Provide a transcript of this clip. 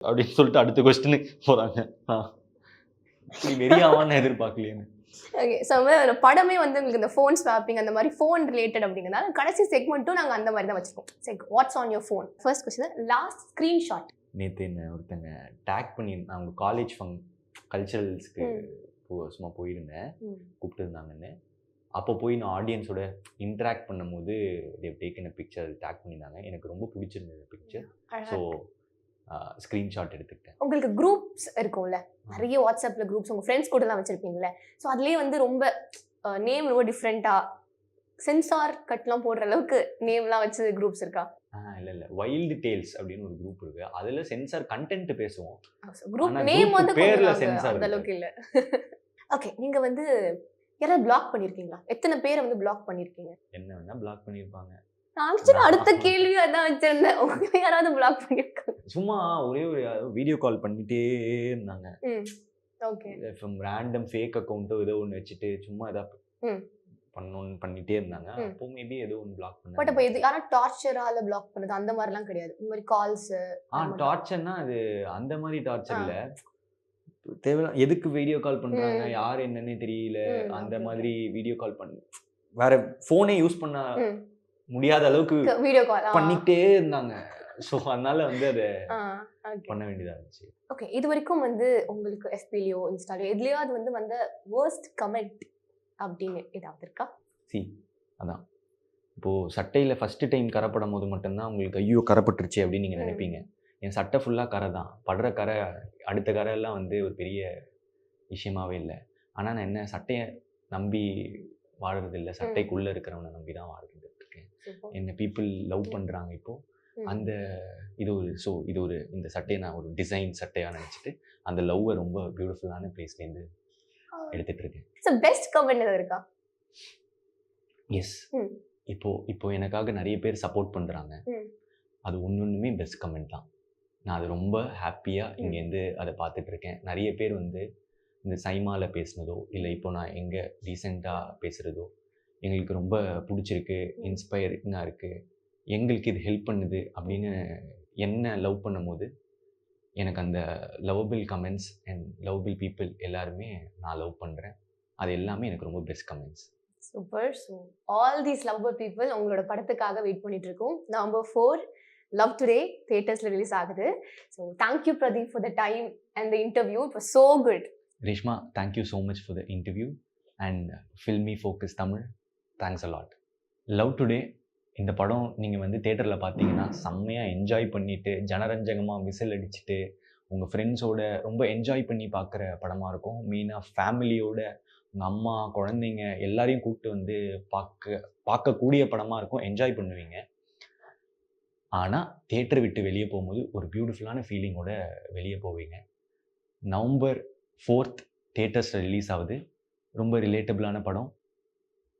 அப்படின்னு சொல்லிட்டு அடுத்த கொஸ்டினுக்கு போகிறாங்க ஆ. இப்படி வெறியாவான்னு எதிர்பார்க்கலையேன்னு. ஓகே ஸோ படமே வந்து உங்களுக்கு இந்த ஃபோன் ஸ்வாப்பிங் அந்த மாதிரி ஃபோன் ரிலேட்டட் அப்படிங்கிறதால கடைசி செக்மெண்ட்டும் நாங்கள் அந்த மாதிரி தான் வச்சுருக்கோம். சரி what's on your phone first question last screenshot நேற்று என்ன ஒருத்தங்க டேக் பண்ணி அவங்க காலேஜ் ஃபங் கல்ச்சரல்ஸ்க்கு. சும்மா போயிருந்தேன் கூப்பிட்டுருந்தாங்கன்னு அப்போ போய் நான் ஆடியன்ஸோட இன்ட்ராக்ட் பண்ணும்போது தேவ் டேக்கன் பிக்சர் டேக் பண்ணியிருந்தாங்க. எனக்கு ரொம்ப பிடிச்சிருந்தது பிக்சர் ஸோ ஸ்க்ரீன்ஷாட் எடுத்துக்கிட்டேன். உங்களுக்கு குரூப்ஸ் இருக்கும்ல. நிறைய வாட்ஸ்அப்ல குரூப்ஸ் உங்க ஃப்ரெண்ட்ஸ் கூட எல்லாம் வச்சிருப்பீங்கல்ல. ஸோ அதுலயே வந்து ரொம்ப நேம் ரொம்ப டிஃப்ரெண்டா சென்சார் கட்லாம் போடுற அளவுக்கு நேம்லாம் வச்சு குரூப்ஸ் இருக்கா? இல்லை இல்லை. வைல்டு டேல்ஸ் அப்படின்னு ஒரு குரூப் இருக்கு. அதில் சென்சார் கண்டென்ட் பேசுவோம். குரூப் நேம் வந்து பேர்ல censor அந்த. அளவுக்கு இல்ல. ஓகே நீங்க வந்து யாராவது பிளாக் பண்ணிருக்கீங்களா? எத்தனை பேரை வந்து பிளாக் பண்ணிருக்கீங்க? என்ன வேணா பிளாக் பண்ணியிருப்பாங்க நான் அடுத்த கேள்வி அதான் வச்சிருந்தேன். உங்களை யாராவது பிளாக் பண்ணிருக்காங்க. சும்மா ஒரே ஒரு வீடியோ கால் பண்ணிட்டே இருந்தாங்க. ஓகே. ஃப்ரம் ரேண்டம் ஃபேக் அக்கௌண்ட்டோ ஏதோ ஒன்று வச்சுட்டு சும்மா. ஏதாவது பண்ணணும்னு பண்ணிட்டே இருந்தாங்க. அப்போ மேபி ஏதோ ஒன்று பிளாக் பட் பண்ணாங்க அப்ப இது யாரும் டார்ச்சரால பிளாக் பண்ணது? அந்த மாதிரிலாம் கிடையாது. இந்த மாதிரி கால்ஸ் ஆ டார்ச்சர்னா அது அந்த மாதிரி டார்ச்சர். இல்ல. தேவையில்ல எதுக்கு வீடியோ கால் பண்றாங்க? ம். யார் என்னன்னே தெரியல. அந்த மாதிரி வீடியோ கால் பண்ண வேற போனே யூஸ் பண்ண. முடியாத அளவுக்கு வீடியோ கால் பண்ணிக்கிட்டே இருந்தாங்க. ஸோ அதனால வந்து அதை பண்ண வேண்டியதா இருந்துச்சு. ஓகே இது வரைக்கும் வந்து உங்களுக்கு எஃபிலியோ இன்ஸ்டாலியோ எதுலயாவது வந்து வந்த வேர்ஸ்ட் கமெண்ட் அப்படின்னு ஏதாவது இருக்கா? சி அதான். இப்போ சட்டையில ஃபர்ஸ்ட் டைம் கரைப்படும் போது மட்டும்தான் உங்களுக்கு ஐயோ கரைப்பட்டுருச்சு அப்படின்னு நீங்க ம். நினைப்பீங்க. என் சட்டை ஃபுல்லா கரை தான். படுற கரை அடுத்த கரை எல்லாம் வந்து ஒரு பெரிய விஷயமாவே இல்லை. ஆனா நான் என்ன சட்டையை நம்பி வாழறது இல்லை. சட்டைக்குள்ள இருக்கிறவனை நம்பி தான் Super. என்ன பீப்புள் லவ் பண்றாங்க இப்போ. ம். அந்த இது ஒரு ஸோ இது ஒரு இந்த சட்டையை நான் ஒரு டிசைன் சட்டையா நினைச்சிட்டு அந்த லவ்வை ரொம்ப பியூட்டிஃபுல்லான பிளேஸ்லேருந்து எடுத்துட்டு இருக்கேன். So, best comment ஏதாவது இருக்கா? எஸ் ம். இப்போ இப்போ எனக்காக நிறைய பேர் சப்போர்ட் பண்றாங்க. ம். அது ஒன்னொன்றுமே பெஸ்ட் கமெண்ட் தான். நான் அது ரொம்ப ஹாப்பியாக இங்கேருந்து அதை பார்த்துட்டு இருக்கேன். நிறைய பேர் வந்து இந்த சைமால பேசுனதோ இல்லை இப்போ நான் எங்கே ரீசெண்டாக பேசுகிறதோ எங்களுக்கு ரொம்ப பிடிச்சிருக்கு இன்ஸ்பைரிங்காக இருக்குது எங்களுக்கு இது ஹெல்ப் பண்ணுது அப்படின்னு என்ன லவ் பண்ணும்போது எனக்கு அந்த lovable comments and lovable people எல்லாருமே நான் லவ் பண்ணுறேன் அது எல்லாமே எனக்கு ரொம்ப best comments super so all these lover people உங்களோட படத்துக்காக வெயிட் பண்ணிட்டு இருக்கோம் நம்பர் ஃபோர் லவ் டுடே தியேட்டர்ஸ்ல ரிலீஸ் ஆகுது so thank you Pradeep for the time and the interview it was so good Reshma thank you so much for the interview and filmy focus Tamil thanks a lot love today இந்த படம் நீங்கள் வந்து தேட்டரில் பார்த்தீங்கன்னா செம்மையாக enjoy பண்ணிவிட்டு ஜனரஞ்சகமாக whistle அடிச்சுட்டு உங்கள் ஃப்ரெண்ட்ஸோட ரொம்ப என்ஜாய் பண்ணி பார்க்குற படமாக இருக்கும். மெயினாக ஃபேமிலியோட உங்கள் அம்மா குழந்தைங்க எல்லாரையும் கூப்பிட்டு வந்து பார்க்க பார்க்கக்கூடிய படமாக இருக்கும். என்ஜாய் பண்ணுவீங்க. ஆனால் தேட்டர் விட்டு வெளியே போகும்போது ஒரு பியூட்டிஃபுல்லான ஃபீலிங்கோட வெளியே போவீங்க. நவம்பர் ஃபோர்த் தேட்டர்ஸில் ரிலீஸ் ஆகுது. ரொம்ப ரிலேட்டபிளான படம்.